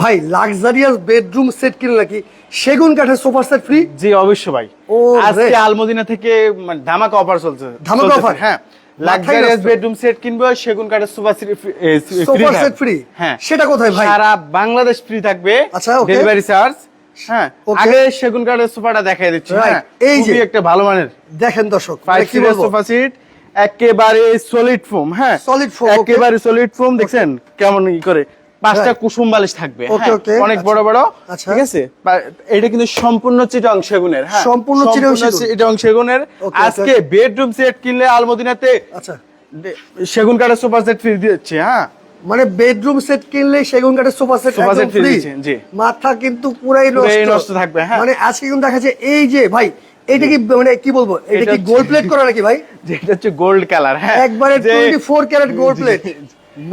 ভাই luxurious bedroom set কিনলে নাকি? সেগুন কাঠের সোফা সেট ফ্রি জি অবশ্যই ভাই। ও, আজকে। আলমদিনা থেকে মানে ধামাকা অফার চলছে। ধামাকা offer? হ্যাঁ। লাক্সারিয়াস বেডরুম সেট কিনবো সেগুন কাঠের সোফা সোফা সেট ফ্রি হ্যাঁ। সেটা কোথায় ভাই? সারা বাংলাদেশ ফ্রি থাকবে। আচ্ছা. ডেলিভারি চার্জ হ্যাঁ। আগে সেগুন কাঠের সোফাটা দেখাই দিচ্ছি। হ্যাঁ এই যে। একটা ভালো মানের। দেখেন দর্শক সোফা সিট একেবারে সলিড ফোম হ্যাঁ। Foam, okay. একেবারে সলিড ফোম দেখছেন? কেমন ই করে? পাঁচটা কুসুম বালিশ থাকবে হ্যাঁ, অনেক আচ্ছা। বড় বড় আচ্ছা। ঠিক আছে? এটা কিন্তু সম্পূর্ণ চিটং সেগুনের হ্যাঁ? সম্পূর্ণ। চিটং সেগুনের। আজকে বেডরুম সেট কিনলে আলমদিনাতে আচ্ছা। সেগুন কাঠের সোফা সেট ফ্রি দিচ্ছে হ্যাঁ? মানে বেডরুম সেট কিনলে সেগুন কাঠের সোফা সেট একদম ফ্রি জি। মাথা কিন্তু পুরাই নষ্ট। থাকবে, হ্যাঁ। মানে আজকে কিন্তু দেখা যাচ্ছে এই যে ভাই এটা কি মানে কি বলব? এটা এটা কি গোল্ড প্লেট করা নাকি ভাই? যেটা হচ্ছে গোল্ড কালার হ্যাঁ। একবারে যে- 24 ক্যারেট গোল্ড প্লেট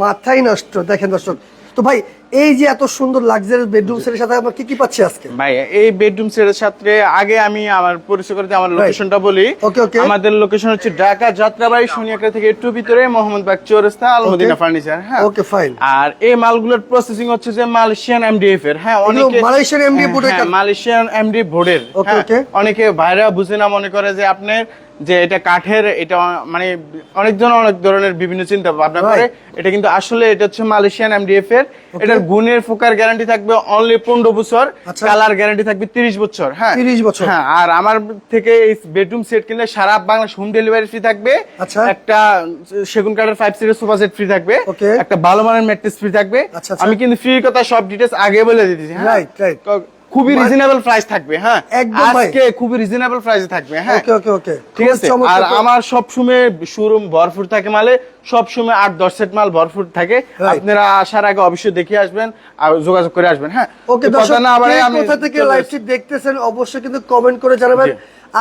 মাথাই নষ্ট। দেখেন দর্শক তো ভাই এই যে এত সুন্দর লাক্সারি বেডরুম সেটের সাথে আমরা কি কি পাচ্ছি আজকে? ভাই এই বেডরুম সেটের সাথে আগে আমি আমার পরিচয় করতে আমার লোকেশনটা বলি। Okay, okay. আমাদের লোকেশন হচ্ছে ঢাকা যাত্রাবাড়ি সোনিয়াকা থেকে একটু ভিতরে মোহাম্মদবাগ চৌরাস্তা আলমদিনা ফার্নিচার হ্যাঁ। Okay, fine. আর এই মালগুলোর প্রসেসিং হচ্ছে যে মালয়েশিয়ান এমডিএফ এর হ্যাঁ অনেকে মালয়েশিয়ান হ্যাঁ, বোর্ডের হ্যাঁ, মালয়েশিয়ান এমডি বোর্ডের Okay, হ্যাঁ, okay. অনেকে ভাইরা বুঝে না মনে করে যে আপনার যে এটা কাঠের এটা মানে অনেকজন অনেক ধরনের বিভিন্ন চিন্তা ভাবনা করে এটা কিন্তু আসলে এটা হচ্ছে মালয়েশিয়ান এমডিএফ এর এটার গুণের ফোকার গ্যারান্টি থাকবে অনলি পনেরো বছর আচ্ছা। কালার গ্যারান্টি থাকবে তিরিশ বছর হ্যাঁ 30 বছর। হ্যাঁ আর আমার থেকে এই বেডরুম সেট কিনলে সারা বাংলাদেশ হোম ডেলিভারি ফ্রি থাকবে আচ্ছা। একটা সেগুন কাঠের ফাইভ সিটের সোফা সেট ফ্রি থাকবে একটা ভালো মানের ম্যাট্রেস ফ্রি থাকবে আচ্ছা, আচ্ছা। আমি কিন্তু ফ্রি কথা সব ডিটেলস আগে বলে দিতেছি হ্যাঁ. খুবই রিজনেবল প্রাইস থাকবে হ্যাঁ? আজকে খুবই রিজনেবল প্রাইসে থাকবে হ্যাঁ? ওকে ওকে ওকে ঠিক আছে? আর আমার সবসময় শোরুম ভরপুর থাকে মালে সবসময় আট দশ সেট মাল ভরপুর থাকে। আপনারা আসার আগে অবশ্যই দেখে আসবেন আর যোগাযোগ করে আসবেন হ্যাঁ? ওকে দর্শক না কে আমি কোথা থেকে লাইভটি দেখতেছেন অবশ্যই কিন্তু কমেন্ট করে জানাবেন।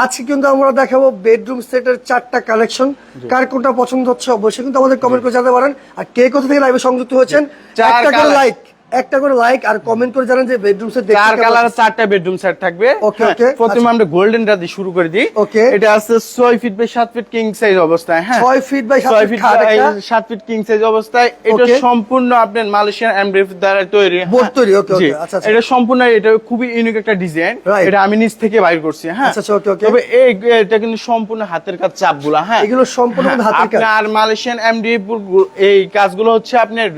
আজকে কিন্তু আমরা দেখাবো বেডরুম সেটের চারটা কালেকশন কার কোনটা পছন্দ হচ্ছে অবশ্যই কিন্তু আমাদের কমেন্ট করে জানাতে পারেন। আর কে কোথা থেকে লাইভে সংযুক্ত হয়েছেন? একটা করে লাইক একটা করে লাইক আর কমেন্ট করে জানান যে বেডরুম সেট চার কালার চারটা বেডরুম সেট থাকবে ওকে হ্যাঁ, okay, প্রথমে আচ্ছা। আমরা গোল্ডেন দিয়ে শুরু করে দিই Okay. এটা আছে ছয় ফিট বাই সাত ফিট কিং সাইজ অবস্থায় হ্যাঁ ছয় ফিট বাই সাত ছয় ফিট ফিট খাট বাই একটা। সাত ফিট কিং সাইজ অবস্থায় এটা সম্পূর্ণ আপনার মালয়েশিয়ান এমব্রিফ দ্বারা তৈরি হ্যাঁ। Board তৈরি, জি। okay, আচ্ছা, আচ্ছা। এটা সম্পূর্ণ এটা খুবই ইউনিক একটা ডিজাইন এটা আমি নিজ থেকে বাইর করছি হ্যাঁ আচ্ছা, আচ্ছা, okay, okay. তবে এই এটা কিন্তু সম্পূর্ণ হাতের কাজ চাপগুলা হ্যাঁ এগুলো সম্পূর্ণ হ্যাঁ, হাতের কাজ। আপনার মালয়েশিয়ান এমডিএফ এই কাজগুলো হচ্ছে আপনার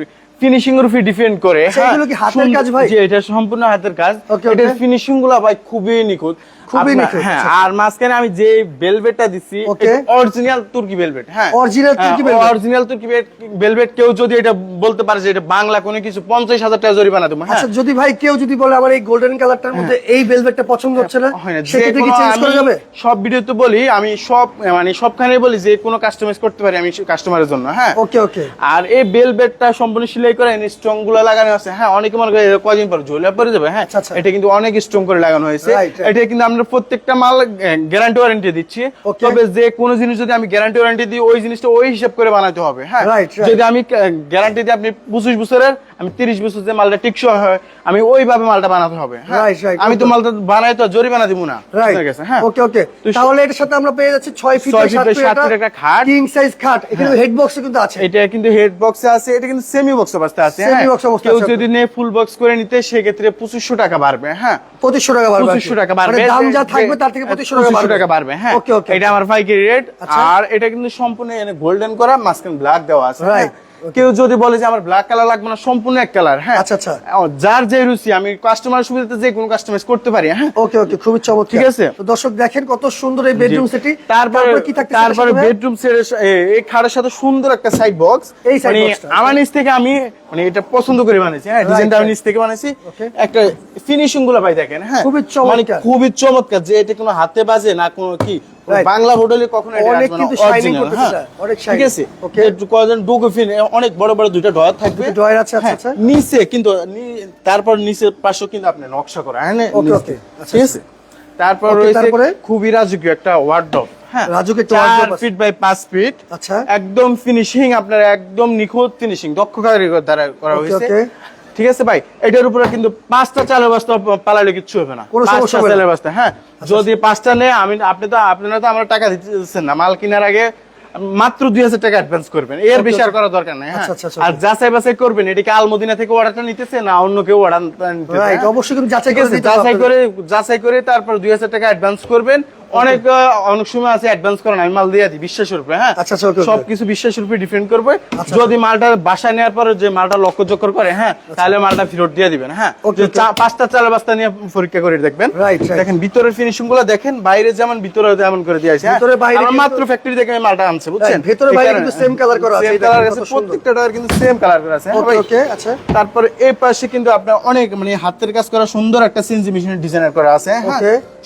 ফিনিশিং এর উপর ডিপেন্ড করে আচ্ছা, হ্যাঁ। কি হাতের কাজ ভাই? জি এটা সম্পূর্ণ হাতের কাজ এটা এটার. ফিনিশিংগুলো ভাই খুবই নিখুঁত খুবই হ্যাঁ আর মাঝখানে আমি যে বেলভেটটা Okay. অরিজিনাল তুর্কি বেলভেট হ্যাঁ। Original তুর্কি? অরিজিনাল তুর্কি বেলভেট কেউ যদি এটা বলতে পারে যে এটা বাংলা কোনো কিছু পঞ্চাশ হাজার টাকা জরিমানা দেবো হ্যাঁ। আচ্ছা যদি ভাই কেউ যদি বলে আমার এই গোল্ডেন কালারটার মধ্যে এই ভেলভেটটা পছন্দ হচ্ছে না সেক্ষেত্রে কি চেঞ্জ করা যাবে? সব ভিডিওতে বলি আমি সব মানে সবখানে বলি যে কোনো কাস্টমাইজ করতে পারি আমি কাস্টমারের জন্য হ্যাঁ। ওকে ওকে। আর এই সম্পূর্ণ সেলাই করে স্ট্রংগুলো লাগানো আছে হ্যাঁ অনেকে মনে করে কদিন পর ঝোলা পরে যাবে হ্যাঁ। আচ্ছা, আচ্ছা। এটা কিন্তু অনেক স্ট্রং করে লাগানো হয়েছে. এটা কিন্তু আমরা প্রত্যেকটা মাল গ্যারান্টি ওয়ারেন্টি দিচ্ছি। তবে যে কোনো জিনিস যদি আমি গ্যারান্টি ওয়ারেন্টি দিই ওই জিনিসটা ওই হিসাব করে বানাতে হবে হ্যাঁ. যদি আমি গ্যারান্টি দিই আপনি পঁচিশ বছরের আমি তিরিশ বছর যে মালটা টিকসই হয় আমি ওইভাবে মালটা বানাতে হবে হ্যাঁ. আমি তো মালটা বানাই তো জরিমানা দিব না। রাইট হ্যাঁ? ওকে ওকে তাহলে এটার সাথে আমরা পেয়ে যাচ্ছি 6 ফিট ছয় বাই feet 7 by ফিট সাত feet একটা খাট। কিং সাইজ খাট। এখানে হেড বক্স কিন্তু আছে। এটা কিন্তু হেড বক্সে আছে এটা কিন্তু সেমি বক্স অবস্থা আছে হ্যাঁ? Box অবস্থা কেউ যদি নেই ফুল বক্স করে নিতে সেক্ষেত্রে পঁচিশশো টাকা বাড়বে হ্যাঁ? 2500 টাকা বাড়বে আর 2500 টাকা বাড়বে। মানে দাম যা থাকবে তার থেকে 2500 টাকা বাড়বে। টাকা বাড়বে হ্যাঁ? ওকে ওকে এটা আমার পাইকারি রেট আচ্ছা। আর এটা কিন্তু সম্পূর্ণ গোল্ডেন করা মাঝখানে ব্ল্যাক দেওয়া আছে হ্যাঁ। কেউ যদি বলে যে আমার ব্ল্যাক কালার লাগবে না সম্পূর্ণ এক কালার হ্যাঁ? আচ্ছা, আচ্ছা। যার যে রুচি আমি কাস্টমার সুবিধাতে যে কোনো কাস্টমাইজ করতে পারি হ্যাঁ? ওকে ওকে খুবই চমৎকার। ঠিক আছে। তো দর্শক দেখেন কত সুন্দর এই বেডরুম সেটি তারপরে কি থাকতে তারপরে বেডরুম সেটের এই খাটের সাথে সুন্দর একটা সাইড বক্স এই side box টা, আমার নিচ থেকে আমি মানে এটা পছন্দ করে বানাইছি হ্যাঁ? ডিজাইনটা আমি. নিচ থেকে বানাইছি। একটা ফিনিশিংগুলো ভাই দেখেন হ্যাঁ? খুবই চমৎকার। মানে খুবই চমৎকার যে এটা কোনো হাতে বাজে না কোনো কি. বাংলা হোটেলে কখনো অনেক কিন্তু করতেছে হ্যাঁ। অনেক ঠিক আছে Okay. একটু কয়েকজন অনেক বড় বড় দুইটা ডয়ার থাকবে drawer আছে, আচ্ছা, হ্যাঁ, আচ্ছা। নিচে কিন্তু তারপর নিচের পাশেও কিন্তু আপনি নকশা করা হ্যাঁ নিচ okay, থেকে। আচ্ছা, ঠিক আছে তারপর রয়েছে খুবই রাজকীয় একটা ওয়ার্ডরোব হ্যাঁ একটা ফিট বাই পাঁচ ফিট আচ্ছা। একদম ফিনিশিং আপনার একদম নিখুঁত ফিনিশিং দক্ষ কারিগর দ্বারা করা হয়েছে. ঠিক আছে ভাই? এটার উপরে কিন্তু পাঁচটা চালের বস্তা পালালে কিচ্ছু হবে না। পাঁচটা চালের বস্তা হ্যাঁ? যদি পাঁচটা নেয় আমি আপনি তো আপনারা তো আমরা টাকা দিতেছেন না। মাল কেনার আগে মাত্র দুই হাজার টাকা অ্যাডভান্স করবেন। এর বেশি আর করার দরকার নাই হ্যাঁ? আচ্ছা, আচ্ছা, আচ্ছা, আর যাচাই বাছাই করবেন এটা কি আলমদিনা থেকে অর্ডারটা নিতেছে না অন্য কেউ অর্ডার হ্যাঁ? অবশ্যই করে যাচাই করে যাচাই করে তারপর দুই হাজার টাকা অ্যাডভান্স করবেন। অনেক অনেক সময় আছে অ্যাডভান্স করেন আমি মাল দিয়ে দিই বিশ্বাসের উপরে হ্যাঁ? আচ্ছা, আচ্ছা. সবকিছু বিশ্বাসের উপরে ডিপেন্ড করবে। যদি মালটা বাসায় নেওয়ার পরে যে মালটা লক্ষ্য চক্কর করে হ্যাঁ তাহলে মালটা ফেরত দিয়ে দিবেন হ্যাঁ? আচ্ছা। পাঁচটা চাল বাস্তা নিয়ে পরীক্ষা করে দেখবেন. দেখেন ভিতরের ফিনিশিংগুলো দেখেন বাইরে যেমন ভিতরে তেমন করে দিয়ে আছে ভিতরে বাইরে মাত্র ফ্যাক্টরি থেকে আমি মালটা আনছে বুঝছেন? ভিতরে বাইরে কিন্তু same color করা আছে, কালার আছে প্রত্যেকটা ডয়ার কিন্তু সেম কালার করা আছে হ্যাঁ ওকে আচ্ছা। তারপরে এই পাশে কিন্তু আপনার অনেক মানে হাতের কাজ করা সুন্দর একটা সিএনজি মেশিনের ডিজাইনার করা আছে হ্যাঁ?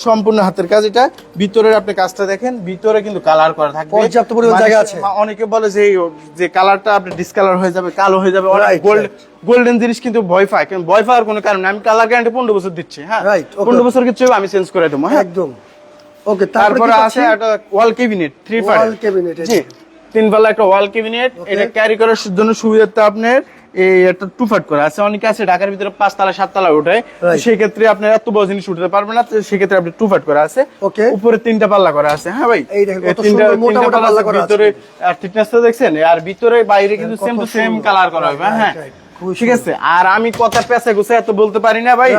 সম্পূর্ণ হাতের কাজ এটা। ভিতরের আপনি কাজটা দেখেন ভিতরে কিন্তু কালার করা থাকবে। পর্যাপ্ত পরিমাণ মানে জায়গা আছে। অনেকে বলে যে যে কালারটা আপনি ডিসকালার হয়ে যাবে কালো হয়ে যাবে অনেক গোল্ড গোল্ডেন জিনিস কিন্তু ভয় পায় কিন্তু ভয় পাওয়ার কোনো কারণ আমি কালার গ্যারান্টি পনেরো বছর দিচ্ছি হ্যাঁ? Right, okay. পনেরো বছর কিছু আমি চেঞ্জ করে দেবো হ্যাঁ? একদম। ওকে তারপরে আছে একটা wall cabinet three Wall cabinet, এই জি তিন পাল্লা একটা ওয়াল ক্যাবিনেট এটা ক্যারি করার জন্য সুবিধাতে আপনার একটা টু ফাট করা। আছে অনেকে আছে ঢাকার ভিতরে পাঁচ তালা সাত তালা উঠায় সেক্ষেত্রে আপনার এত বড় জিনিস উঠতে পারবে না সেক্ষেত্রে আপনি টু ফাট করা আছে। উপরে তিনটা পাল্লা করা আছে। হ্যাঁ ভাই? তিনটা- মোটা পাল্লা। ভিতরে আর থিকনেসটা দেখছেন আর ভিতরে বাইরে কিন্তু সেম টু সেম কালার করা হবে হ্যাঁ। ঠিক আছে আর আমি কথা পেঁচে গুছে এত বলতে পারি না ভাই.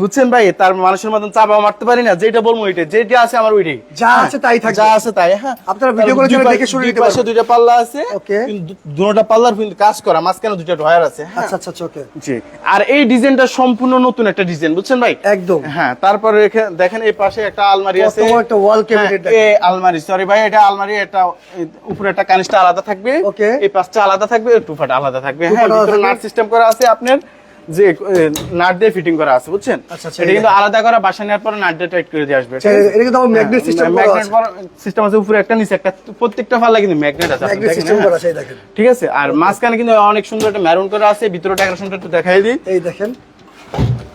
বুঝছেন ভাই তার মানুষের মতন চাপা মারতে পারি না যেটা বলব ওইটাই। যেটা আছে আমার ওইটাই। যা হ্যাঁ, আছে তাই থাকবে। যা আছে তাই হ্যাঁ। আপনারা ভিডিও করে দেখে শুনে নিতে পাশে পারবেন। দুইটা পাল্লা আছে. কিন্তু দুটোটা পাল্লার কিন্তু কাজ করা মাঝখানে দুইটা ডয়ার আছে হ্যাঁ। আচ্ছা আচ্ছা ওকে জি। আর এই ডিজাইনটা সম্পূর্ণ নতুন একটা ডিজাইন বুঝছেন ভাই? একদম। হ্যাঁ তারপরে দেখেন এই পাশে একটা আলমারি আছে। একটা cabinet হ্যাঁ, এই আলমারি সরি ভাই এটা আলমারি এটা উপরে একটা কানিসটা আলাদা থাকবে। ওকে এই পাশটা আলাদা থাকবে টুফাটা আলাদা থাকবে। হ্যাঁ ভিতরে থাকবে। সিস্টেম করা আছে আপনার যে নাট দিয়ে ফিটিং করা আছে বুঝছেন? আচ্ছা, আচ্ছা, এটা কিন্তু আলাদা করা বাসা নেওয়ার পরে নাট দিয়ে টাইট করে দিয়ে আসবে। আচ্ছা, এটা কিন্তু ম্যাগনেট সিস্টেম ম্যাগনেট। সিস্টেম আছে। উপরে একটা নিচে একটা প্রত্যেকটা ফালা কিন্তু ম্যাগনেট আছে। Magnet system. করা আছে এই দেখেন। ঠিক আছে? আর মাঝখানে কিন্তু অনেক সুন্দর একটা মেরুন করা আছে ভিতরে ডেকোরেশনটা একটু দেখাই দিই। এই দেখেন।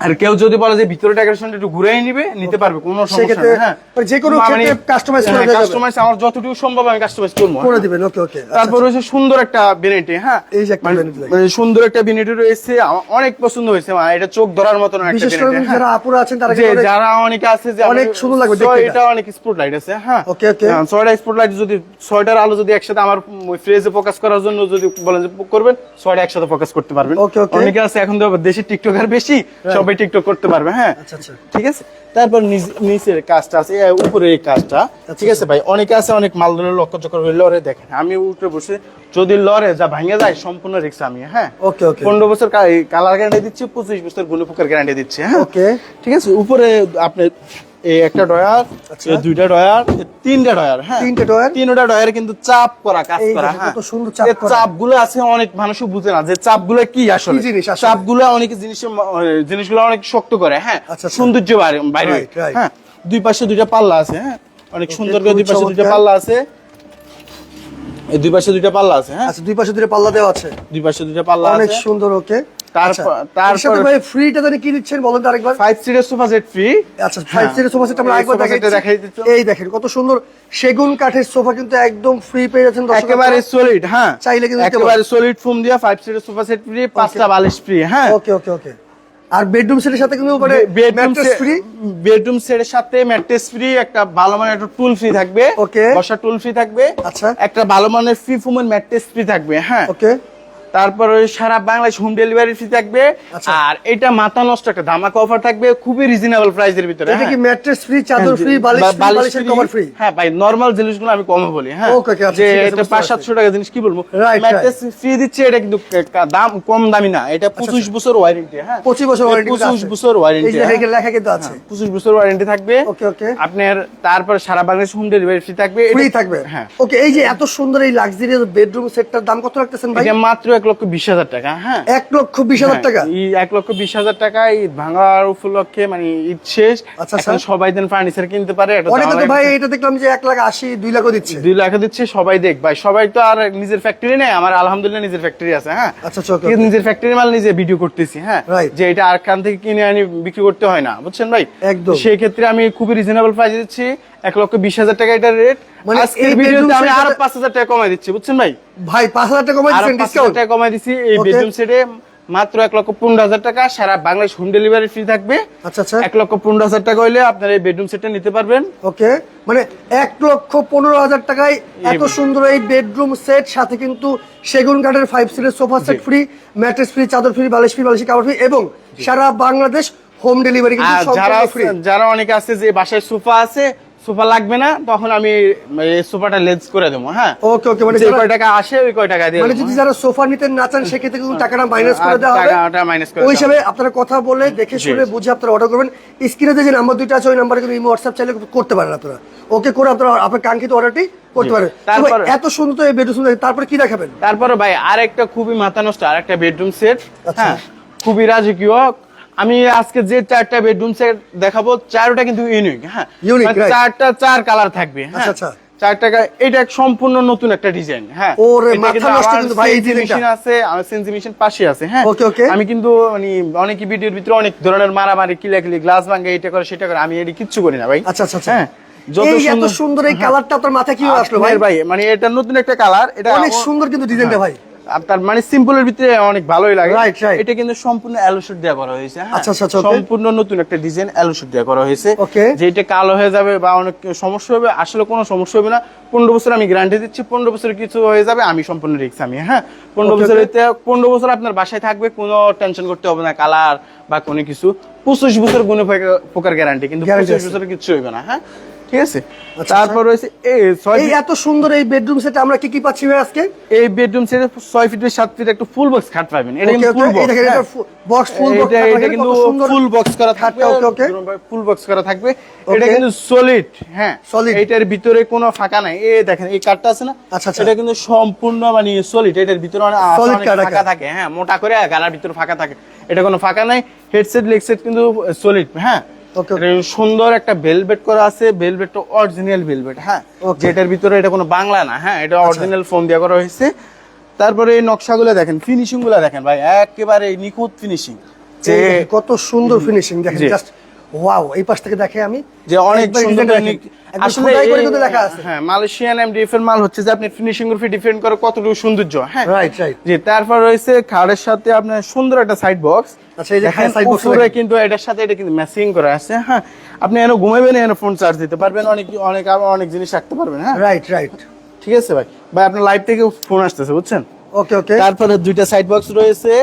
আর কেউ যদি বলে যে ভিতরে ডেকোরেশনটা একটু ঘুরাই নিবে নিতে পারবে কোনো সমস্যা নেই হ্যাঁ। মানে যে কোনো মানে- ক্ষেত্রে customize করে হ্যাঁ, যাবে। customize আমার যতটুকু সম্ভব আমি কাস্টমাইজ করব করে হ্যাঁ। দিবেন ওকে ওকে তারপর রয়েছে সুন্দর একটা বেনেটি হ্যাঁ। এই যে একটা মানে- মানে সুন্দর একটা বেনেটি রয়েছে আমার অনেক পছন্দ হয়েছে মানে এটা চোখ ধরার একটা বিশেষ করে যারা আপুরা আছেন তারা যে যারা অনেকে আছে যে অনেক সুন্দর লাগবে দেখতে। এটা অনেক স্পট লাইট আছে হ্যাঁ। Okay, okay. হ্যাঁ, ছয়টা স্পট লাইট যদি ছয়টার আলো যদি একসাথে আমার ফ্রেজে ফোকাস করার জন্য যদি বলেন যে করবেন ছয়টা একসাথে ফোকাস করতে পারবেন। Okay, okay. অনেকে আছে এখন তো দেশি টিকটকার বেশি সবাই টিকটক করতে পারবে হ্যাঁ? আচ্ছা আচ্ছা। ঠিক আছে? তারপর নিচ- নিচের কাজটা আছে উপরে এই কাজটা। আচ্ছা, ঠিক আছে ভাই? অনেকে আছে অনেক মাল ধরে লক্ষ্য চক্র লরে লড়ে দেখেন আমি উঠে বসে যদি লড়ে যা ভাঙে যায় সম্পূর্ণ রিক্সা আমি হ্যাঁ? ওকে ওকে। পনেরো বছর কালার গ্যারান্টি দিচ্ছি পঁচিশ বছরগুলো পোকার গ্যারান্টি দিচ্ছি হ্যাঁ? ওকে। ঠিক আছে? উপরে আপনার এই একটা ডয়ার আচ্ছা। এই দুইটা ডয়ার তিনটা ডয়ার হ্যাঁ তিনটা ডয়ার তিনটা ডয়ার কিন্তু চাপ করা কাজ করা হ্যাঁ কত সুন্দর চাপ করা। চাপগুলো আছে অনেক মানুষও বুঝে না যে চাপগুলো কি আসলে জিনিস? চাপগুলো অনেক জিনিস জিনিসগুলো অনেক শক্ত করে হ্যাঁ আচ্ছা, আচ্ছা। সৌন্দর্য বাইরে-. হ্যাঁ দুই পাশে দুইটা পাল্লা আছে হ্যাঁ অনেক সুন্দর করে দুই পাশে দুইটা পাল্লা আছে এই দুই পাশে দুইটা পাল্লা আছে হ্যাঁ? আচ্ছা দুই পাশে দুটো পাল্লা দেওয়া আছে। দুই পাশে দুইটা পাল্লা অনেক সুন্দর ওকে। তারপর- তারপর- ভাই ফ্রিটা জানি কি দিচ্ছেন বলেন তো আরেকবার। ফাইভ সিটের সোফা সেট ফ্রি আচ্ছা ফাইভ সিটের সোফা সেট আমরা এই আরেকবার দেখাই দেখেন কত সুন্দর। সেগুন কাঠের সোফা কিন্তু একদম ফ্রি পেয়ে যাচ্ছেন দর্শক একেবারে সলিড হ্যাঁ। চাইলে কিন্তু একেবারে সলিড ফোম দিয়া ফাইভ সিটের সোফা সেট ফ্রি পাঁচটা বালিশ ফ্রি হ্যাঁ। ওকে ওকে ওকে আর বেডরুম সেটের সাথে কিন্তু মানে বেডরুম ফ্রি বেডরুম সেটের সাথে ম্যাট্রেস ফ্রি একটা ভালো মানের একটা টুল ফ্রি থাকবে। ওকে বসা টুল ফ্রি থাকবে। আচ্ছা। একটা ভালো মানের ফ্রি ফোমের ম্যাট্রেস ফ্রি থাকবে হ্যাঁ। ওকে তারপরে সারা বাংলাদেশ হোম ডেলিভারি ফ্রি থাকবে। আচ্ছা। আর এটা মাথা নষ্ট একটা ধামাকা অফার থাকবে খুবই রিজনেবল প্রাইসের ভিতরে এটা কি হ্যাঁ। ম্যাট্রেস ফ্রি চাদর ফ্রি বালিশ বা- ফ্রি বালিশের কভার ফ্রি হ্যাঁ ভাই নরমাল জিনিসগুলো আমি কমে বলি হ্যাঁ। আচ্ছা, যে এটা বুঝতে পাঁচ পারছি। সাতশো টাকা জিনিস কি বলব? ম্যাট্রেস ফ্রি দিচ্ছে এটা কিন্তু দাম কম দামি না এটা পঁচিশ বছর ওয়ারেন্টি হ্যাঁ। 25 বছর পঁচিশ আছে। বছর এই ওয়ারেন্টি যে এখানে লেখা কিন্তু আছে। পঁচিশ বছর ওয়ারেন্টি থাকবে। Okay okay. আপনার তারপর সারা বাংলাদেশ হোম ডেলিভারি ফ্রি থাকবে ফ্রি থাকবে? হ্যাঁ। ওকে এই যে এত সুন্দর এই লাক্সারিয়াস বেডরুম সেটটার দাম কত রাখতেছেন ভাই? এটা মাত্র এক লক্ষ বিশ হাজার টাকা হ্যাঁ এক লক্ষ বিশ হাজার হ্যাঁ, টাকা এই এক লক্ষ বিশ হাজার টাকা ঈদ ভাঙার উপলক্ষে মানে ঈদ শেষ আচ্ছা। সবাই দেন ফার্নিচার কিনতে পারে অনেকে তো ভাই এটা দেখলাম যে এক লাখ আশি দুই লাখও দিচ্ছে দুই লাখ দিচ্ছে সবাই দেখ ভাই সবাই তো আর নিজের ফ্যাক্টরি নেই আমার আলহামদুলিল্লাহ নিজের ফ্যাক্টরি আছে হ্যাঁ আচ্ছা, আচ্ছা. নিজের ফ্যাক্টরি মাল নিজে ভিডিও করতেছি হ্যাঁ. যে এটা আর খান থেকে কিনে আনি বিক্রি করতে হয় না বুঝছেন ভাই একদম। সেই ক্ষেত্রে আমি খুবই রিজনেবল প্রাইস দিচ্ছি এক লক্ষ বিশ হাজার টাকা এটার রেট মানে আজকের ভিডিওতে আমি আরও পাঁচ হাজার টাকা কমাই দিচ্ছি বুঝছেন ভাই? ভাই পাঁচ হাজার টাকা কমাই দিচ্ছেন ডিসকাউন্ট টাকা কমাই দিচ্ছি। এই বেডরুম সেটে মাত্র এক লক্ষ পনেরো হাজার টাকা সারা বাংলাদেশ হোম ডেলিভারি ফ্রি থাকবে। আচ্ছা আচ্ছা। এক লক্ষ পনেরো হাজার টাকা আপনার এই বেডরুম সেটটা নিতে পারবেন। ওকে মানে এক লক্ষ পনেরো হাজার টাকায় এত সুন্দর এই বেডরুম সেট সাথে কিন্তু সেগুন কাঠের ফাইভ সিটের sofa set free mattress free চাদর ফ্রি বালিশ ফ্রি বালিশ কাভার ফ্রি এবং সারা বাংলাদেশ হোম ডেলিভারি কিন্তু যারা যারা অনেকে আছে যে বাসায় সোফা আছে সোফা লাগবে না তখন আমি সোফাটা লেজ করে দেবো হ্যাঁ? ওকে ওকে মানে কয় টাকা আসে ওই কয় টাকা দিয়ে মানে যদি। যারা সোফা নিতে না চান সেক্ষেত্রে কিন্তু টাকাটা মাইনাস করে দেওয়া হবে। টাকাটা minus করে ওই হিসাবে আপনারা কথা বলে দেখে শুনে বুঝে আপনারা অর্ডার করবেন। স্ক্রিনে যে নাম্বার দুইটা আছে ওই নাম্বারে কিন্তু হোয়াটসঅ্যাপ চাইলে করতে পারেন আপনারা। ওকে করে আপনারা আপনার কাঙ্ক্ষিত অর্ডারটি করতে পারেন। তারপর- এত সুন্দর তো এই বেডরুম তারপরে কি দেখাবেন? তারপরে ভাই আরেকটা খুবই মাথা নষ্ট আরেকটা বেডরুম সেট আচ্ছা। হ্যাঁ? খুবই রাজকীয় আমি আজকে যে চারটা বেডরুম সেট দেখাবো চারটা কিন্তু ইউনিক হ্যাঁ? মানে চারটা চার কালার থাকবে হ্যাঁ? আচ্ছা, আচ্ছা। চার টাকা এটা এক সম্পূর্ণ নতুন একটা ডিজাইন হ্যাঁ? ওরে, মাথা নষ্ট কিন্তু ভাই এই মেশিন আছে আমার সেন্সি মেশিন পাশে আছে হ্যাঁ. আমি কিন্তু মানে অনেক ভিডিওর ভিতরে অনেক ধরনের মারামারি কিলাকিলি গ্লাস ভাঙে এটা করে সেটা করে আমি এটি কিচ্ছু করি না ভাই। আচ্ছা আচ্ছা আচ্ছা। হ্যাঁ? যত এত সুন্দর এই কালারটা আপনার মাথায় কি আসলো ভাই? ভাই মানে এটা নতুন একটা কালার এটা অনেক সুন্দর কিন্তু ডিজাইনটা ভাই। আপনার মানে সিম্পলের ভিতরে অনেক ভালোই লাগে. এটা কিন্তু সম্পূর্ণ অ্যালোশুট দেওয়া করা হয়েছে হ্যাঁ? আচ্ছা, আচ্ছা, আচ্ছা, সম্পূর্ণ নতুন একটা ডিজাইন অ্যালোশুট দেওয়া করা হয়েছে. যে এটা কালো হয়ে যাবে বা অনেক সমস্যা হবে আসলে কোনো সমস্যা হবে না পনেরো বছর আমি গ্যারান্টি দিচ্ছি পনেরো বছর কিছু হয়ে যাবে আমি সম্পূর্ণ রিক্স আমি হ্যাঁ পনেরো Okay, বছর okay. পনেরো বছর আপনার বাসায় থাকবে কোনো টেনশন করতে হবে না কালার বা কোনো কিছু পঁচিশ বছর গুণে পোকার গ্যারান্টি কিন্তু পঁচিশ আছে। বছর কিছু হইবে না হ্যাঁ ঠিক আছে? আচ্ছা, তারপর রয়েছে এই ছয় এত সুন্দর এই বেডরুম সেটে আমরা কি কি পাচ্ছি ভাই আজকে? এই বেডরুম সেটে ছয় ফিট সাত ফিট একটা ফুল বক্স খাট পাবেন। এটা কিন্তু full box box full box এটা কিন্তু ফুল বক্স করা থাকবে। ওকে ওকে ফুল বক্স করা থাকবে। এটা কিন্তু সলিড হ্যাঁ? Solid. এটার ভিতরে কোনো ফাঁকা নাই। এই দেখেন এই কাঠটা আছে না? আচ্ছা, আচ্ছা। এটা কিন্তু সম্পূর্ণ মানে সলিড এটার ভিতরে অনেক ফাঁকা থাকে হ্যাঁ? মোটা করে গালার ভিতরে ফাঁকা থাকে। এটা কোনো ফাঁকা নাই। হেডসেট লেগসেট কিন্তু সলিড হ্যাঁ? সুন্দর একটা ভেলভেট করা আছে ভেলভেটটা অরিজিনাল ভেলভেট হ্যাঁ. যেটার ভিতরে এটা কোনো বাংলা না হ্যাঁ? এটা অরিজিনাল ফোন দিয়ে করা হয়েছে। তারপরে এই নকশাগুলো দেখেন ফিনিশিংগুলো দেখেন ভাই একেবারে নিখুঁত ফিনিশিং যে কত সুন্দর ফিনিশিং দেখেন জাস্ট ওয়াও এই পাশ থেকে দেখে আমি যে অনেক সুন্দর আসলে লেখা আছে। হ্যাঁ মালয়েশিয়ান এমডিএফ এর মাল হচ্ছে যে আপনি ফিনিশিং এর ডিপেন্ড করে কতটুকু সৌন্দর্য হ্যাঁ? রাইট রাইট জি তারপর রয়েছে খাড়ের সাথে আপনার সুন্দর একটা সাইড বক্স আচ্ছা, এই যে box টা কিন্তু এটার সাথে এটা কিন্তু ম্যাচিং করা আছে হ্যাঁ? আপনি এনে ঘুমাবেন এনে ফোন চার্জ দিতে পারবেন অনেক অনেক অনেক জিনিস রাখতে পারবেন হ্যাঁ? রাইট রাইট ঠিক আছে ভাই। ভাই আপনার লাইভ থেকে ফোন আসতেছে বুঝছেন? ওকে ওকে তারপরে দুইটা সাইড বক্স রয়েছে।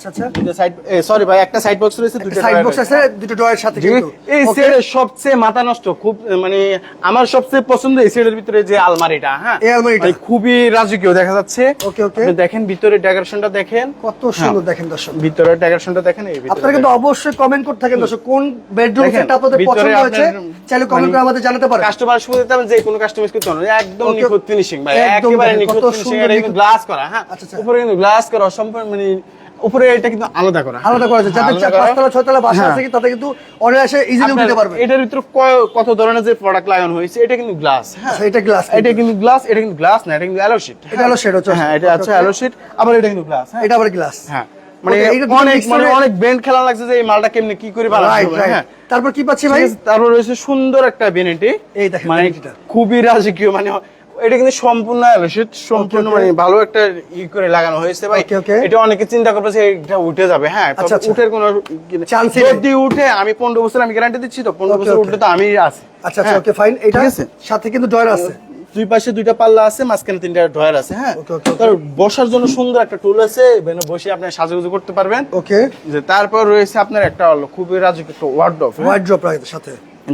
আচ্ছা আচ্ছা। দুইটা সাইড সরি ভাই একটা সাইড বক্স রয়েছে দুইটা সাইড বক্স আছে দুটো ডয়ের সাথে কিন্তু। এই সেটের সবচেয়ে মাথা নষ্ট খুব মানে আমার সবচেয়ে পছন্দ এই সেটের ভিতরে যে আলমারিটা হ্যাঁ? এই আলমারিটা? মানে খুবই রাজকীয় দেখা যাচ্ছে. দেখেন ভিতরে ডেকোরেশনটা দেখেন। কত সুন্দর দেখেন দর্শক। ভিতরে ডেকোরেশনটা দেখেন এই ভিতরে আপনারা কিন্তু অবশ্যই কমেন্ট করতে থাকেন দর্শক কোন বেডরুম দেখেন, সেটটা আপনাদের ভিতরে পছন্দ হয়েছে আপনার চাইলে কমেন্ট মানে করে আমাদের জানাতে পারেন। কাস্টমার যে কোনো কাস্টমাইজ করতে হবে একদম. নিখুঁত ফিনিশিং ভাই একেবারে নিখুঁত ফিনিশিং সুন্দর এটা কিন্তু গ্লাস করা হ্যাঁ? আচ্ছা, আচ্ছা। উপরে কিন্তু গ্লাস করা সম্পূর্ণ মানে উপরে এটা কিন্তু আলাদা করা। আলাদা করা আছে। যাদের পাঁচতলা ছয়তলা বাসা হ্যাঁ। আছে তাতে কিন্তু অনায়াসে ইজিলি উঠতে পারবে। এটার ভিতরে কত ধরনের যে প্রোডাক্ট লাগানো হয়েছে এটা কিন্তু গ্লাস হ্যাঁ এটা গ্লাস এটা কিন্তু। গ্লাস এটা কিন্তু গ্লাস না এটা কিন্তু অ্যালো শিট এটা হচ্ছে। হ্যাঁ এটা আছে okay. অ্যালো শিট আবার এটা কিন্তু গ্লাস হ্যাঁ। এটা আবার গ্লাস হ্যাঁ মানে অনেক মানে অনেক বেন্ড খেলা লাগছে যে এই মালটা কেমনে কি করে বানানো রাইট হবে, রাইট হ্যাঁ। তারপর কি পাচ্ছি ভাই? তারপর রয়েছে সুন্দর একটা বেনেটি এই দেখেন মানে খুবই রাজকীয় মানে এটা কিন্তু সম্পূর্ণ অ্যালো সম্পূর্ণ মানে ভালো একটা ই করে লাগানো হয়েছে ভাই. এটা অনেকে চিন্তা করবে এটা উঠে যাবে হ্যাঁ আচ্ছা, আচ্ছা। উঠের কোনো নেই। যদি উঠে আমি পনেরো বছর আমি গ্যারান্টি দিচ্ছি তো পনেরো Okay, বছর okay. উঠলে তো আমি আছি আচ্ছা আচ্ছা হ্যাঁ। ওকে ফাইন এটা। সাথে কিন্তু ডয়ার আছে দুই পাশে দুইটা পাল্লা আছে মাঝখানে তিনটা ড্রয়ার আছে হ্যাঁ. তার বসার জন্য সুন্দর একটা টুল আছে এখানে বসে আপনি সাজুগুজু করতে পারবেন ওকে যে তারপর রয়েছে আপনার একটা খুবই রাজকীয় একটা ওয়ার্ডরোব হোয়াইট ড্রপ রাখতে সাথে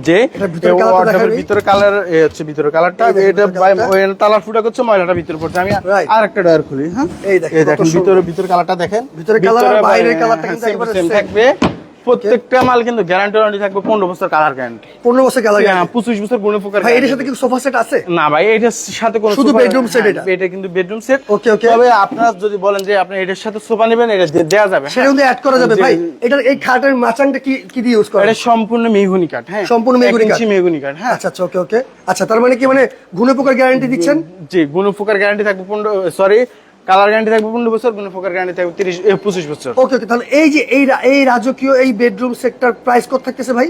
যে ভিতরে কালার হচ্ছে ভিতরে কালারটা এটা তালার ফুটা করছে ময়লাটা ভিতরে পড়ছে। আমি Right. আর একটা ডয়ার খুলি হ্যাঁ? এই দেখেন। ভিতরে ভিতরে কালারটা দেখেন। ভিতরে কালার বাইরের বাইরে, colourটা হ্যাঁ, কিন্তু একেবারে। থাকবে। প্রত্যেকটা মাল কিন্তু গ্যারান্টি ওয়ারেন্টি থাকবে পনেরো বছর কালার গ্যারান্টি পনেরো বছর কালার পঁচিশ বছর গুণে ফুকার ভাই এটার সাথে কি সোফা সেট আছে? না ভাই এটার সাথে কোনো শুধু bedroom set হ্যাঁ, এটা? এটা কিন্তু বেডরুম সেট Okay, okay. তবে আপনারা যদি বলেন যে আপনি এটার সাথে সোফা নেবেন এটা দেয়া যাবে সেটা কিন্তু অ্যাড করা যাবে। ভাই এটার এই খাটের মাচাংটা কি কি দিয়ে ইউজ করা? এটা সম্পূর্ণ মেহগুনি কাঠ হ্যাঁ। সম্পূর্ণ মেহগনি কাঠ। মেহগুনি কাঠ হ্যাঁ। আচ্ছা আচ্ছা ওকে ওকে আচ্ছা তার মানে কি মানে গুণে পোকার গ্যারান্টি দিচ্ছেন? জি গুণ ফুকার গ্যারান্টি থাকবে পনেরো সরি কালার গ্যারান্টি থাকবে পনেরো বছর ফুকার গ্যারান্টি থাকবে তিরিশ পঁচিশ বছর। ওকে ওকে তাহলে এই যে এই এই রাজকীয় এই বেডরুম সেক্টর প্রাইস কত থাকতেছে ভাই?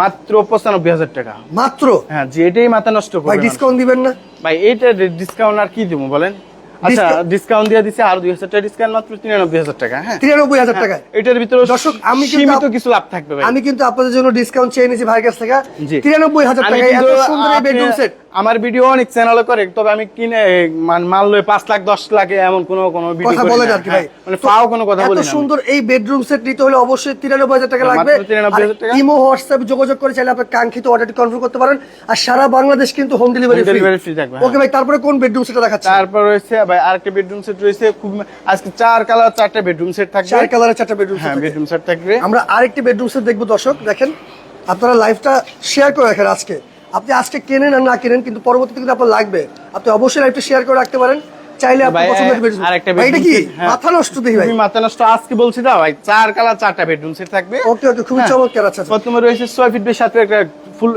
মাত্র পঁচানব্বই হাজার টাকা। মাত্র? হ্যাঁ যে এটাই মাথা নষ্ট ভাই ডিসকাউন্ট দিবেন না? ভাই ডিসকাউন্ট আর কি দেবো বলেন? আচ্ছা ডিসকাউন্ট দিয়ে দিছে আর দুই হাজার টাকা ডিসকাউন্ট মাত্র তিরানব্বই হাজার টাকা হ্যাঁ। তিরানব্বই হাজার টাকায়? এটার ভিতরে দর্শক, আমি সীমিত কিছু লাভ থাকবে ভাই। আমি কিন্তু আপনাদের জন্য ডিসকাউন্ট চেয়ে নিয়েছি ভাইয়ের কাছ থেকে। তিরানব্বই হাজার টাকা এত সুন্দর এই বেডরুম সেট আমার ভিডিও অনেক চ্যানেলে করে তবে আমি কিনে মান- মাল লয়ে পাঁচ লাখ দশ লাখে এমন কোনো কোনো ভিডিও কথা। আর কি ভাই। হ্যাঁ, মানে পাও কোনো কথা বলি না। সুন্দর এই বেডরুম সেট নিতে হলে অবশ্যই তিরানব্বই হাজার টাকা লাগবে। 93,000 টাকা। ইমো হোয়াটসঅ্যাপ যোগাযোগ করে চাইলে আপনার কাঙ্ক্ষিত অর্ডারটি কনফার্ম করতে পারেন। আর সারা বাংলাদেশ কিন্তু হোম ডেলিভারি delivery থাকবে, হ্যাঁ। ওকে ভাই তারপরে কোন বেডরুম সেটা দেখাচ্ছে তারপর রয়েছে ভাই আরেকটা বেডরুম সেট রয়েছে খুব আজকে চার কালার চারটা বেডরুম সেট থাকবে। চার কালারের চারটা বেডরুম হ্যাঁ সেট বেডরুম সেট থাকবে। আমরা আরেকটি বেডরুম সেট দেখব দর্শক দেখেন। আপনারা লাইভটা শেয়ার করে রাখেন আজকে। আপনি আজকে কেনেন আর না কেনেন কিন্তু পরবর্তীতে কিন্তু আপনার লাগবে। আপনি অবশ্যই লাইভটা শেয়ার করে রাখতে পারেন। চাইলে পছন্দের bedroom- আরেকটা এটা কি? হ্যাঁ। মাথা নষ্ট দেখি ভাই। মাথা নষ্ট আজকে বলছি দাও ভাই চার কালার চারটা বেডরুম সেট থাকবে। ওকে ওকে খুবই হ্যাঁ। চমৎকার আচ্ছা আচ্ছা। প্রথমে রয়েছে ছয় ফিট সাথে একটা ফুল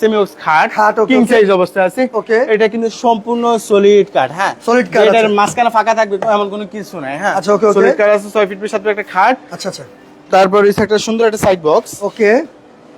সেমি খাট কিং সাইজ অবস্থা আছে। Okay. এটা কিন্তু সম্পূর্ণ সলিড কাঠ হ্যাঁ। Solid কাঠ এটার। মাঝখানে ফাঁকা থাকবে এমন কোনো কিছু নাই হ্যাঁ। আচ্ছা, okay, okay. সলিড কাঠ আছে ছয় ফিট সাথে একটা খাট। আচ্ছা আচ্ছা। তারপর রয়েছে একটা সুন্দর একটা সাইড বক্স ওকে।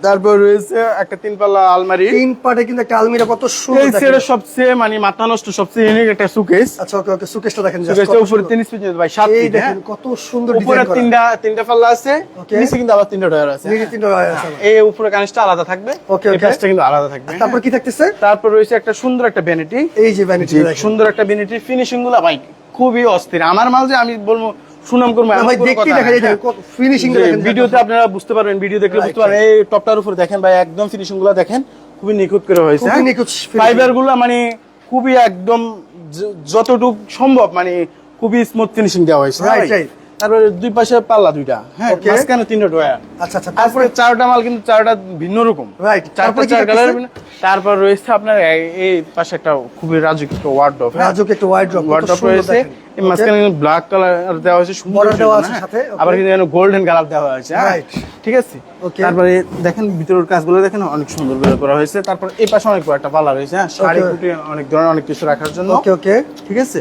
তারপর রয়েছে একটা তিন পাল্লা আলমারি। তিন পার্টে কিন্তু একটা আলমিরা কত সুন্দর দেখেন। সবচেয়ে মানে মাথা নষ্ট সবচেয়ে ইউনিক একটা সুকেস আচ্ছা ওকে ওকে সুকেশটা দেখেন সুকেসটা উপরে। তিন স্পিড ভাই সাত এই হ্যাঁ? দেখেন কত সুন্দর ডিজাইন করা। তিনটা তিনটা পাল্লা আছে নিচে কিন্তু আবার তিনটা ডয়ার আছে। নিচে তিনটা রয়েছে আছে। এই উপরে কানিসটা আলাদা থাকবে এই okay. কিন্তু আলাদা থাকবে তারপর কি থাকতেছে? তারপর রয়েছে একটা সুন্দর একটা ভ্যানিটি এই যে ভ্যানিটি সুন্দর একটা ভ্যানিটির ফিনিশিংগুলো ভাই খুবই অস্থির। আমার মাল যে আমি বলব সুনাম করব ভাই দেখতে দেখা যায় হ্যাঁ। ফিনিশিং ভিডিওতে আপনারা বুঝতে পারবেন ভিডিও দেখলে বুঝতে পারবেন। এই টপটার উপরে দেখেন ভাই একদম ফিনিশিংগুলো দেখেন। খুবই নিখুঁত করে হয়েছে। নিখুঁত ফাইবারগুলো মানে খুবই একদম যতটুকু সম্ভব মানে খুবই স্মুথ ফিনিশিং দেওয়া হয়েছে। Right right. তারপরে দুই পাশে পাল্লা দুইটা। হ্যাঁ মাঝখানে তিনটা ডয়ার আচ্ছা আচ্ছা তারপরে চারটা মাল কিন্তু চারটা ভিন্ন রকম। চারটা তারপরে চার কালার তারপর রয়েছে আপনার এই- পাশে একটা খুবই রাজুক একটা ওয়ার্ডরোব রাজুক একটা ওয়ার্ডরোব রয়েছে। এই মাঝখানে ব্ল্যাক কালার দেওয়া হয়েছে সুন্দর দেওয়া আছে হ্যাঁ। সাথে, আবার কিন্তু গোল্ডেন কালার দেওয়া হয়েছে হ্যাঁ। ঠিক আছে. তারপরে দেখেন ভিতরের কাজগুলো দেখেন অনেক সুন্দর করে করা হয়েছে। তারপর এই পাশে অনেক বড় একটা পাল্লা রয়েছে হ্যাঁ? শাড়ি অনেক ধরনের অনেক কিছু রাখার জন্য। ওকে ওকে ঠিক আছে?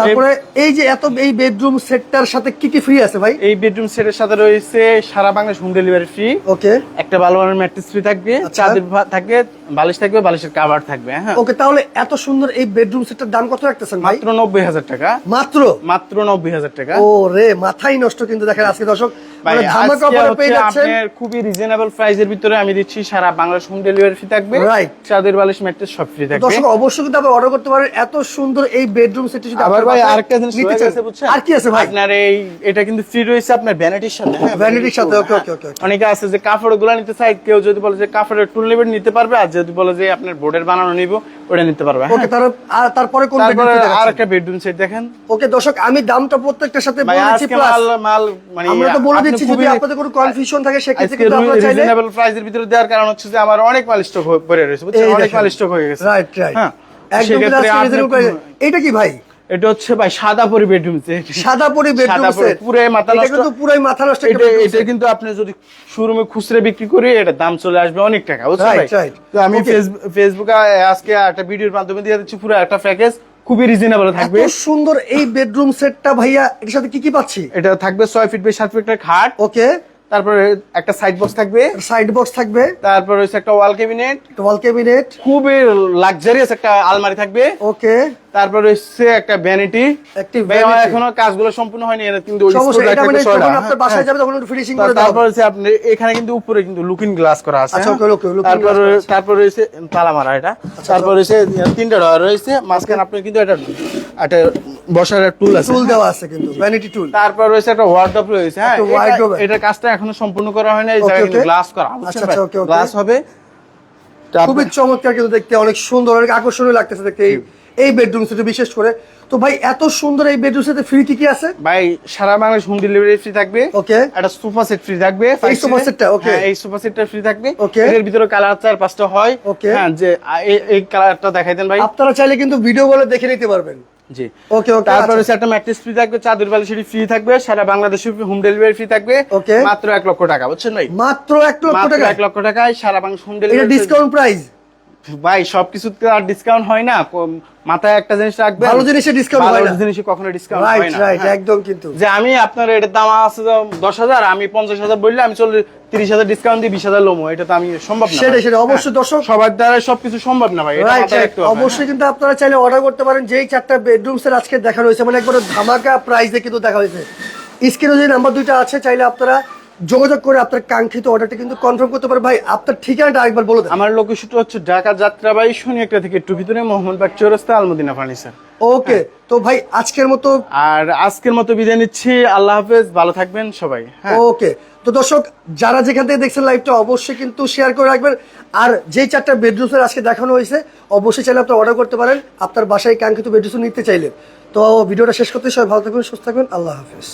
তারপরে এই যে এত এই বেডরুম সেটটার সাথে কি কি ফ্রি আছে ভাই? এই বেডরুম সেটের সাথে রয়েছে সারা Bangladesh home delivery free okay. একটা ভালো মানের ম্যাট্রেস ফ্রি থাকবে আচ্ছা। চাদর থাকবে বালিশ থাকবে বালিশের কাভার থাকবে হ্যাঁ। ওকে তাহলে এত সুন্দর এই বেডরুম সেটটার দাম কত রাখতেছেন ভাই? মাত্র নব্বই হাজার টাকা। মাত্র? মাত্র নব্বই হাজার টাকা। ও রে মাথাই নষ্ট কিন্তু দেখেন আজকে দর্শক। মানে ধামাকা অফারে পেয়ে যাচ্ছেন। খুবই রিজনেবল প্রাইসের ভিতরে আমি দিচ্ছি সারা বাংলাদেশ হোম ডেলিভারি ফ্রি থাকবে। রাইট চাদর বালিশ ম্যাট্রেস সব ফ্রি থাকবে। দর্শক অবশ্যই কিন্তু আপনি অর্ডার করতে পারেন। এত সুন্দর এই বেডরুম সেটটি যদি আবার ভাই আরেকটা জিনিস নিতে রয়ে বুঝছেন? আর কি আছে ভাই? আপনার এই এটা কিন্তু ফ্রি রয়েছে আপনার ভ্যানিটির সাথে হ্যাঁ, ভ্যানিটির সাথে ওকে। ওকে ওকে ওকে। অনেকে আছে যে কাপড় নিতে চাই কেউ যদি বলে যে কাপড়ের টুল নেবে নিতে পারবে আর যদি বলে যে আপনার বোর্ডের বানানো নিব ওটা নিতে পারবে। ওকে তার আর তারপরে কোন বেডরুম আর একটা বেডরুম সেট দেখেন। ওকে দর্শক আমি দামটা প্রত্যেকটার সাথে বলে দিচ্ছি প্লাস মাল মাল মানে আমরা তো বলে দিচ্ছি যদি আপনাদের কোনো কনফিউশন থাকে সেক্ষেত্রে কিন্তু আপনারা চাইলে রিজনেবল প্রাইসের ভিতরে দেওয়ার কারণ হচ্ছে যে আমার অনেক মাল স্টক পড়ে রয়েছে বুঝছেন? অনেক মাল স্টক হয়ে গেছে। রাইট রাইট হ্যাঁ। একদম। এটা কি ভাই? এটা হচ্ছে ভাই সাদা পরি বেডরুম সাদা পরি বেডরুম পুরাই মাথা নষ্ট। কিন্তু পুরাই মাথা নষ্ট এটা এটা কিন্তু আপনি যদি শোরুমে খুচরা বিক্রি করি এটা দাম চলে আসবে অনেক টাকা বুঝছেন ভাই? তো আমি ফেসবুক আজকে একটা ভিডিওর মাধ্যমে দিয়ে দিচ্ছি পুরো একটা প্যাকেজ খুবই রিজনেবল থাকবে। এত সুন্দর এই বেডরুম সেটটা ভাইয়া এর সাথে কি কি পাচ্ছি? এটা থাকবে ছয় ফিট বাই সাত ফিট খাট। ওকে তারপরে একটা সাইড বক্স থাকবে। সাইড বক্স থাকবে। তারপর রয়েছে একটা ওয়াল ক্যাবিনেট ওয়াল ক্যাবিনেট খুবই লাক্সারিয়াস একটা আলমারি থাকবে। ওকে তারপর রয়েছে একটা ভ্যানিটি। এখনও কাজগুলো সম্পূর্ণ হয়নি কিন্তু এটা মানে হ্যাঁ, তারপর হচ্ছে আপনি এখানে কিন্তু উপরে কিন্তু লুকিং গ্লাস করা আছে আচ্ছা, হ্যাঁ? তারপর তারপর রয়েছে তালা মারা এটা। আচ্ছা, তারপর রয়েছে তিনটা ডয়ার রয়েছে মাঝখানে আপনি কিন্তু একটা একটা বসার টুল আছে। টুল দেওয়া আছে কিন্তু ভ্যানিটি টুল তারপর রয়েছে একটা ওয়ার্ডরোব রয়েছে হ্যাঁ। এটা- কাজটা এখনও সম্পূর্ণ করা হয়নি এই জায়গায় কিন্তু গ্লাস করা। আচ্ছা, আচ্ছা. গ্লাস হবে। খুবই চমৎকার কিন্তু দেখতে অনেক সুন্দর অনেক আকর্ষণীয় লাগতেছে দেখতে এই এই বেডরুম সেটে বিশেষ করে। তো ভাই এত সুন্দর এই বেডরুম সেটে ফ্রি কি কি আছে? ভাই সারা বাংলাদেশ হোম ডেলিভারি ফ্রি থাকবে। ওকে একটা সোফা সেট ফ্রি থাকবে এই sofa set টা, okay. হ্যাঁ, এই সোফা সেটটা ফ্রি থাকবে। Okay. এর ভিতরে কালার চার পাঁচটা হয়। Okay. হ্যাঁ যে এই- এই কালারটা দেখাই দেন ভাই। আপনারা চাইলে কিন্তু ভিডিও বলে দেখে নিতে পারবেন। জি। ওকে ওকে তারপর হচ্ছে একটা ম্যাট্রেস ফ্রি থাকবে চাদর বালিশ ফ্রি থাকবে সারা বাংলাদেশে হোম ডেলিভারি ফ্রি থাকবে। Okay. মাত্র এক লক্ষ টাকা বুঝছেন ভাই? মাত্র এক লক্ষ টাকা? এক লক্ষ টাকায় সারা বাংলাদেশ হোম এটা ডেলিভারি ডিসকাউন্ট প্রাইস ভাই সবকিছুতে আর ডিসকাউন্ট হয় না মাথায় একটা জিনিস রাখবেন ভালো জিনিসে ডিসকাউন্ট হয় ভালো না। জিনিসে কখনো ডিসকাউন্ট হয় না রাইট হ্যাঁ। একদম কিন্তু যে আমি আপনার এটার দাম আছে দশ হাজার আমি পঞ্চাশ হাজার বললে আমি চল্লিশ তিরিশ হাজার ডিসকাউন্ট দিয়ে বিশ হাজার লোমো এটা তো আমি সম্ভব না সেটাই ভাই। সেটাই অবশ্যই হ্যাঁ। দর্শক সবার দ্বারা সবকিছু সম্ভব না ভাই এটা রাইট হবে, অবশ্যই কিন্তু আপনারা চাইলে অর্ডার করতে পারেন যেই চারটা বেডরুম সেট আজকে দেখা হয়েছে মানে একবার ধামাকা প্রাইসে কিন্তু দেখা হয়েছে স্ক্রিনে যে নাম্বার দুইটা আছে চাইলে আপনারা যোগাযোগ করে আপনার কাঙ্ক্ষিত অর্ডারটা কিন্তু কনফার্ম করতে পারেন ভাই আপনার ঠিকানাটা আরেকবার বলে দেন। আমার লোকেশনটা হচ্ছে ঢাকা যাত্রাবাড়ি শনি একটা থেকে একটু ভিতরে মোহাম্মদ মোহাম্মদবাগ চৌরাস্তা আলমদিনা ফার্নিচার। ওকে তো ভাই আজকের মতো আর আজকের মতো বিদায় নিচ্ছি। আল্লাহ হাফেজ ভালো থাকবেন সবাই। হ্যাঁ। ওকে তো দর্শক যারা যেখান থেকে দেখছেন লাইভটা অবশ্যই কিন্তু শেয়ার করে রাখবেন। আর যেই চারটা বেডরুম সেট আজকে দেখানো হয়েছে অবশ্যই চাইলে আপনি অর্ডার করতে পারেন। আপনার বাসায় কাঙ্ক্ষিত বেডরুম নিতে চাইলে। তো ভিডিওটা শেষ করতে সবাই ভালো থাকবেন সুস্থ থাকবেন। আল্লাহ হাফেজ।